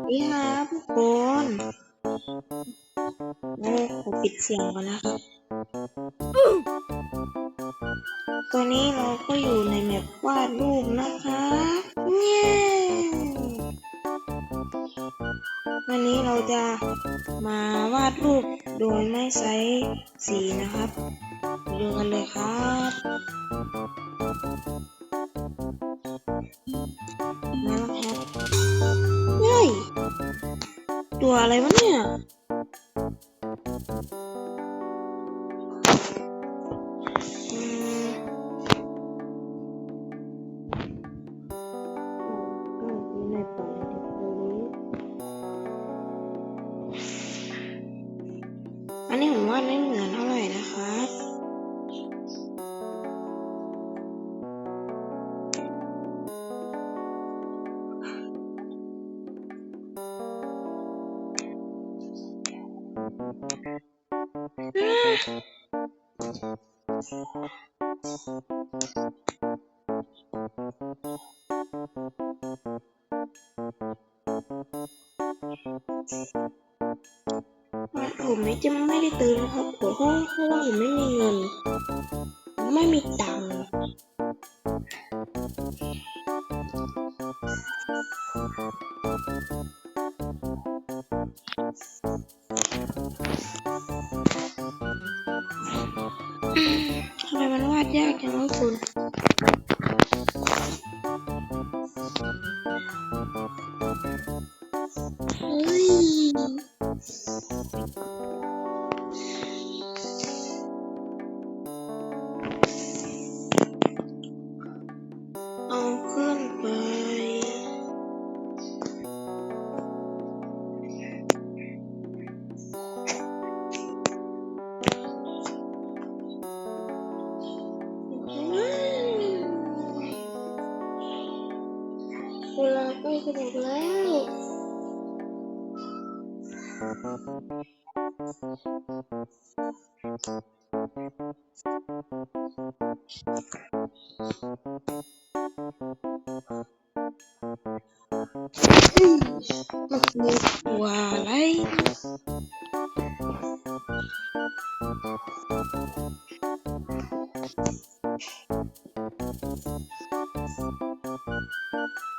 สวัสดีครับทุกคนโอ้ขอปิดเสียงก่อนนะครับ ตอนนี้เราก็อยู่ในแมปวาดรูปนะคะเย้วันนี้เราจะมาวาดรูปโดยไม่ใช้สีนะครับดูกันเลยครับ ตัวอะไรวะเนี่ยอืมอืมอยู่ในป่าที่เคยรู้อันนี้ผมว่าไม่เหมือนเท่าไหร่นะครั ผมไม่จะไม่ได้ตื่นะครับเพราะว่าเพราะว่าผมไม่มีเงิน ไม่มีตังค์ ทำไมมันวาดยากจังวะคุณเฮ้ย เวลาใกล้จะหมดแล้วมันคือตัวอ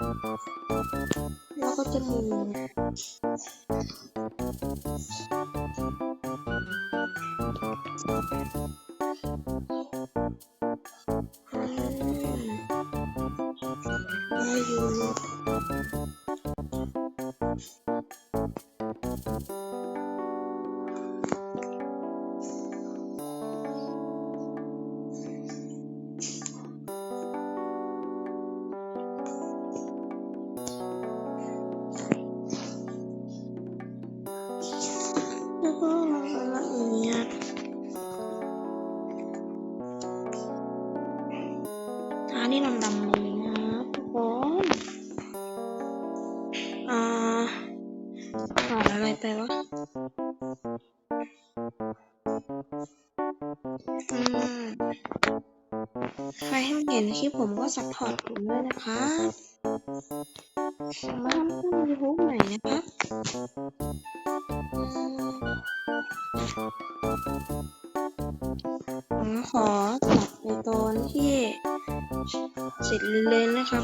ะไรแล้วก็จะมี แล้วก็ละเอียดอันนี้ดำๆเลยนะครับทุกคนอ่าขาดอะไรไปวะอืมใครให้เห็นคลิปผมก็สัพพอร์ตผมด้วยนะครับมาทำช่องยูทูบใหม่นะครับ ผมขอตัดในตอนที่เสร็จเลยนะครับ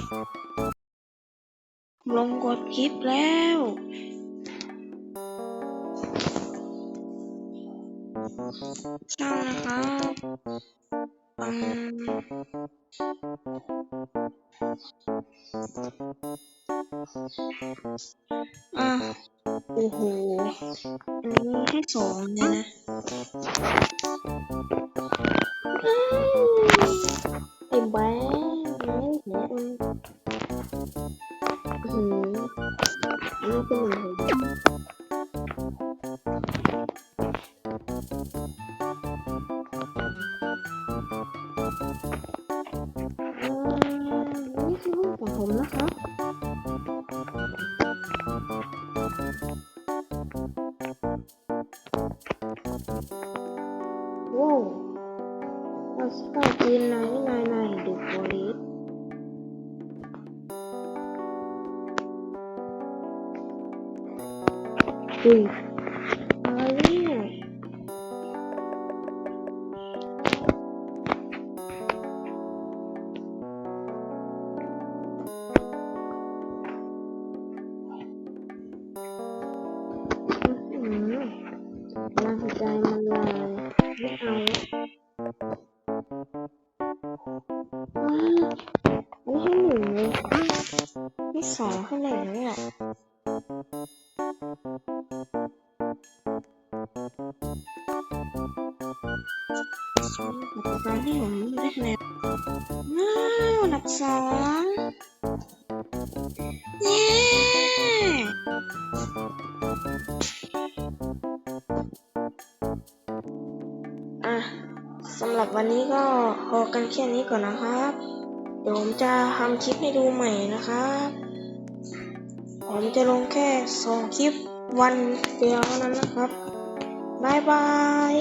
ลงกดคลิปแล้วช่างนะครับอืมอะ โอ้โห อันนี้ให้สองเลยนะไอ้แบงไม่เห็นอืมอันนี้เป็นหนึ่งอืมนี่คือรูปของผมนะคะ โว้เราสกาจีนนายนายนายดูโฟลิสอุ้ ร่างกายมันเลยไม่เอาว้าวอันนี้ให้หนึ่งเลยให้สองให้หนึ่งเลยอะปัจจุบันที่ผมได้คะแนนว้าวอันดับสองเย้ สำหรับวันนี้ก็พอกันแค่นี้ก่อนนะครับ เดี๋ยวผมจะทำคลิปให้ดูใหม่นะครับผมจะลงแค่สองคลิปวันเดียวนั้นนะครับ บ๊ายบาย